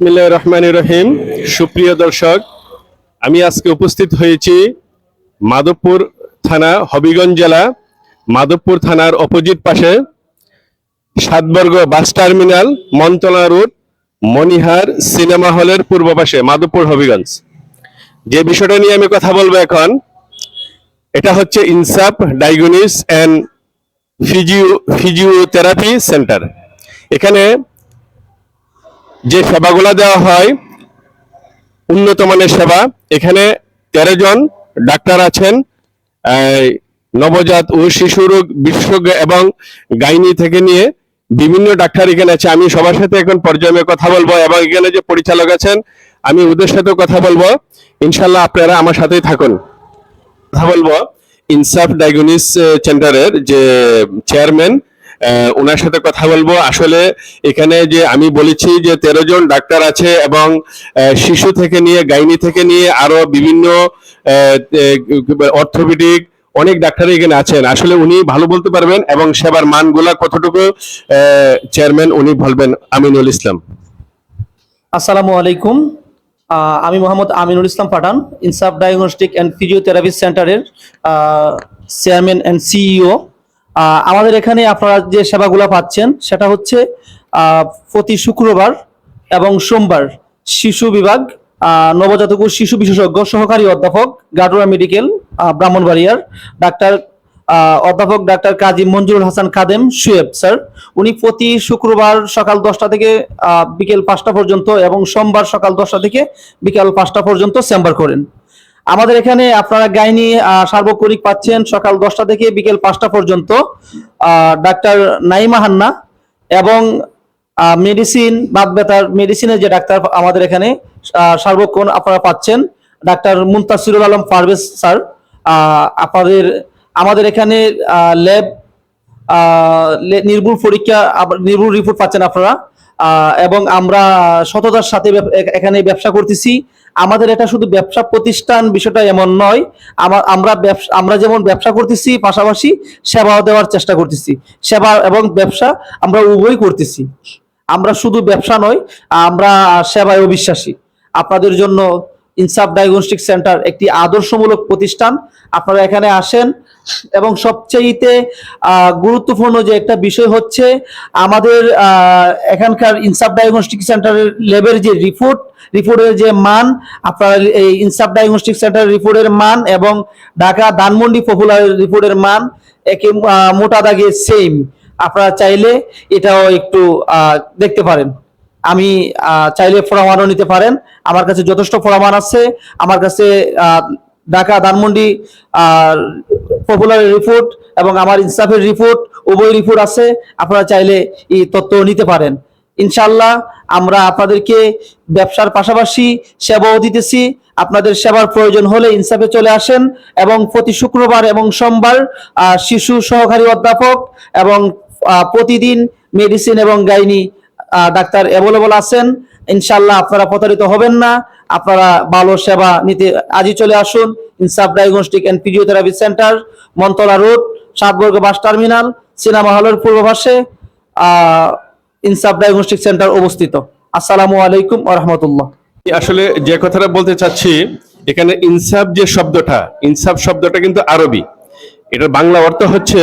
বিসমিল্লাহ রহমান রহিম। সুপ্রিয় দর্শক, আমি আজকে উপস্থিত হয়েছি মাধবপুর থানা হবিগঞ্জ জেলা, মাধবপুর থানার অপোজিট পাশে Satbarga bus terminal Montola road Monihar cinema হলের পূর্ব পাশে, মাধবপুর হবিগঞ্জ। যে বিষয়টা নিয়ে আমি কথা বলব এখন, এটা হচ্ছে Insaf diagnostic and physio, physiotherapy centre. এখানে যে সেবাগুলো দেওয়া হয়, উন্নত মানের সেবা, এখানে তেরো জন ডাক্তার আছেন নবজাত ও শিশু রোগ বিশেষজ্ঞ এবং গাইনি থেকে নিয়ে বিভিন্ন ডাক্তার এখানে আছে। আমি সবার সাথে এখন পর্যায়ে কথা বলব এবং এখানে যে পরিচালক আছেন, আমি ওদের সাথেও কথা বলব। ইনশাল্লাহ আপনারা আমার সাথেই থাকুন। কথা বলব। ইনসাফ ডায়াগনিস সেন্টারের যে চেয়ারম্যান ওনার সাথে কথা বলব। আসলে এখানে যে আমি বলেছি যে তেরো জন ডাক্তার আছে এবং শিশু থেকে নিয়ে, গাইনি থেকে নিয়ে আরও বিভিন্ন অর্থোপেডিক অনেক ডাক্তার এখানে আছেন। আসলে উনি ভালো বলতে পারবেন এবং সেবার মানগুলা কতটুকু চেয়ারম্যান উনি বলবেন আমিনুল ইসলাম। আসসালামু আলাইকুম। আমি Mohammad Aminul Islam Pathan, Insaf diagnostic and physiotherapy সেন্টারের চেয়ারম্যান অ্যান্ড সিইও আমাদের এখানে আপনারা যে সেবাগুলো পাচ্ছেন, সেটা হচ্ছে প্রতি শুক্রবার এবং সোমবার শিশু বিভাগ নবজাতক ও শিশু বিশেষজ্ঞ সহকারী অধ্যাপক গাডুরা মেডিকেল ব্রাহ্মণবাড়িয়ার ডাক্তার অধ্যাপক ডাক্তার কাজী মঞ্জুরুল হাসান খাদেম সুয়েব স্যার। উনি প্রতি শুক্রবার সকাল দশটা থেকে বিকেল পাঁচটা পর্যন্ত এবং সোমবার সকাল দশটা থেকে বিকেল পাঁচটা পর্যন্ত চেম্বার করেন। আমাদের এখানে আপনারা গাইনি সার্বক্ষণিক পাচ্ছেন সকাল দশটা থেকে বিকেল পাঁচটা পর্যন্ত ডাক্তার নাইমা হান্না এবং মেডিসিন বাদ ব্যথার মেডিসিনের যে ডাক্তার আমাদের এখানে সার্বক্ষণ আপনারা পাচ্ছেন। ডাক্তার মুন্তাসিরুল আলম পারভেজ স্যার আপনাদের, আমাদের এখানে ল্যাব নির্ভুল পরীক্ষা নির্ভুল রিপোর্ট পাচ্ছেন আপনারা। এবং আমরা সততার সাথে এখানে ব্যবসা করতেছি। আমাদের এটা শুধু ব্যবসা প্রতিষ্ঠান বিষয়টা এমন নয়। আমার আমরা যেমন ব্যবসা করতেছি, পাশাপাশি সেবাও দেওয়ার চেষ্টা করতেছি। সেবা এবং ব্যবসা আমরা উভয় করতেছি। আমরা শুধু ব্যবসা নয়, আমরা সেবায় বিশ্বাসী আপনাদের জন্য ইনসাফ ডায়াগনস্টিক সেন্টার একটি আদর্শমূলক প্রতিষ্ঠান। আপনারা এখানে আসেন এবং সবচেয়েতে গুরুত্বপূর্ণ যে একটা বিষয় হচ্ছে আমাদের এখানকার ইনসাফ ডায়াগনস্টিক সেন্টারের ল্যাবের যে রিপোর্ট, রিপোর্টের যে মান, আপনার এই ইনসাফ ডায়াগনস্টিক সেন্টার রিপোর্টের মান এবং ঢাকা ধানমন্ডি পপুলার রিপোর্টের মান একে মোটা দাগে সেম আপনারা চাইলে এটাও একটু দেখতে পারেন। আমি চাইলে ফোরামানও নিতে পারেন। আমার কাছে যথেষ্ট ফোরামান আছে। আমার কাছে ঢাকা ধানমন্ডি, আর পপুলার রিপোর্ট এবং আমার ইনসাফের রিপোর্ট উভয় রিপোর্ট আছে। আপনারা চাইলে এই তথ্য নিতে পারেন। ইনশাল্লাহ আমরা আপনাদেরকে ব্যবসার পাশাপাশি সেবাও দিতেছি। আপনাদের সেবার প্রয়োজন হলে ইনসাফে চলে আসেন এবং প্রতি শুক্রবার এবং সোমবার শিশু সহকারী অধ্যাপক এবং প্রতিদিন মেডিসিন এবং গাইনি ডাক্তার অ্যাভেলেবল আছেন। ইনশাল্লাহ আপনারা প্রতারিত হবেন না আপনারা ভালো সেবা নিতে আজই চলে আসুন Insaf diagnostic and physiotherapy centre Montola road Satbarga bus terminal cinema হলের পূর্ব পাশে আহ, ইনসাফ ডায়াগনস্টিক সেন্টার অবস্থিত। আসসালামু আলাইকুম রাহমাতুল্লাহ। আসলে যে কথাটা বলতে চাচ্ছি এখানে ইনসাফ যে শব্দটা ইনসাফ শব্দটা কিন্তু আরবি। এটার বাংলা অর্থ হচ্ছে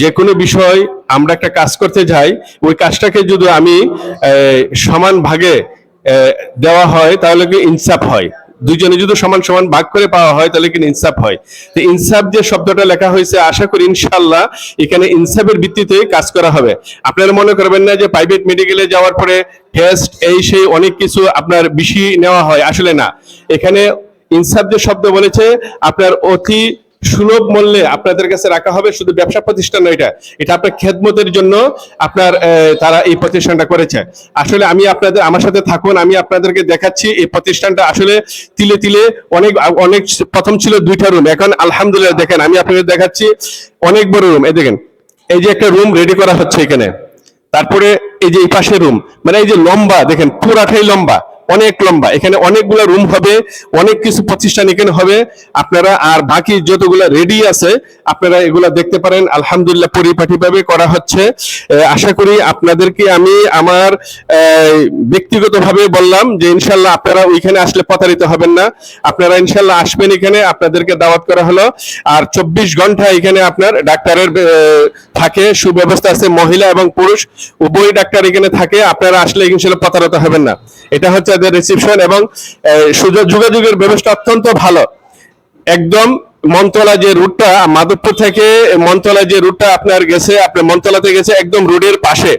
যে কোনো বিষয় আমরা একটা কাজ করতে যাই, ওই কাজটাকে যদি আমি সমান ভাগে দেওয়া হয়, তাহলে কি ইনসাফ হয়? দুজনে যদি সমান সমান ভাগ করে পাওয়া হয়, তাহলে কিন্তু ইনসাফ হয়? তো ইনসাফ যে শব্দটা লেখা হয়েছে, আশা করি ইনশাল্লাহ এখানে ইনসাফের ভিত্তিতে কাজ করা হবে। আপনারা মনে করবেন না যে প্রাইভেট মেডিকেলে যাওয়ার পরে টেস্ট এই সেই অনেক কিছু আপনার বেশি নেওয়া হয়, আসলে না। এখানে ইনসাফ যে শব্দ বলেছে, আপনার অতি সুলভ মূল্যে আপনাদের কাছে রাখা হবে, শুধু ব্যবসা প্রতিষ্ঠান নয় এটা। এটা আপনার খেদমতের জন্য আপনার তারা এই প্রতিষ্ঠানটা করেছে। আসলে আমি আপনাদের, আমার সাথে থাকুন, আমি আপনাদেরকে দেখাচ্ছি এই প্রতিষ্ঠানটা আসলে তিলে তিলে অনেক অনেক প্রথম ছিল দুইটা রুম এখন আলহামদুলিল্লাহ দেখেন, আমি আপনাদের দেখাচ্ছি অনেক বড় রুম এই দেখেন, এই যে একটা রুম রেডি করা হচ্ছে এখানে। তারপরে এই যে এই পাশে রুম মানে এই যে লম্বা, দেখেন, পুরাটাই লম্বা। অনেক লম্বা। এখানে অনেকগুলো রুম হবে, অনেক কিছু প্রতিষ্ঠান এখানে হবে। আপনারা আর বাকি যতগুলো রেডি আছে, আপনারা এগুলা দেখতে পারেন। আলহামদুলিল্লাহ পরিপাটিভাবে করা হচ্ছে। আশা করি আপনাদেরকে আমি আমার ব্যক্তিগতভাবে বললাম যে ইনশাল্লাহ আপনারা ওইখানে আসলে প্রতারিত হবেন না। আপনারা ইনশাল্লাহ আসবেন এখানে, আপনাদেরকে দাওয়াত করা হলো। আর চব্বিশ ঘণ্টা এখানে আপনার ডাক্তারের থাকে, সুব্যবস্থা আছে। মহিলা এবং পুরুষ, উভয় ডাক্তার এখানে থাকে। আপনারা আসলে ইনশাল্লাহ প্রতারিত হবেন না। এটা হচ্ছে এদের রিসিপশন এবং সুযোগ যোগাযোগের ব্যবস্থা অত্যন্ত ভালো। একদম মন্তলা যে রুটটা মাধবপুর থেকে মন্তলা যে রুটটা আপনার গেছে আপনার মন্তলাতে গেছে একদম রোডের পাশে।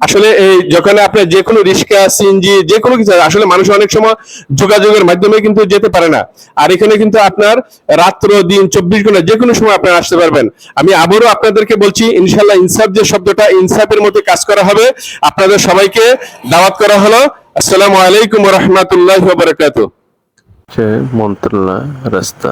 আসলে এই যখন আপনি যে কোনো রিক্সা সিএনজি যে কোনো কিছু, আসলে মানুষ অনেক সময় যোগাযোগের মাধ্যমে কিন্তু যেতে পারে না। আর এখানে কিন্তু আপনার রাত্র, দিন, চব্বিশ ঘণ্টা যে কোনো সময় আপনারা আসতে পারবেন। আমি আবারও আপনাদেরকে বলছি ইনশাল্লাহ ইনসাফ যে শব্দটা ইনসাফের মধ্যে কাজ করা হবে, আপনাদের সবাইকে দাওয়াত করা হলো। আসসালামু আলাইকুম রহমতুল্লাহ বারকাতুহ। হচ্ছে মন্ত্রণালয় রাস্তা।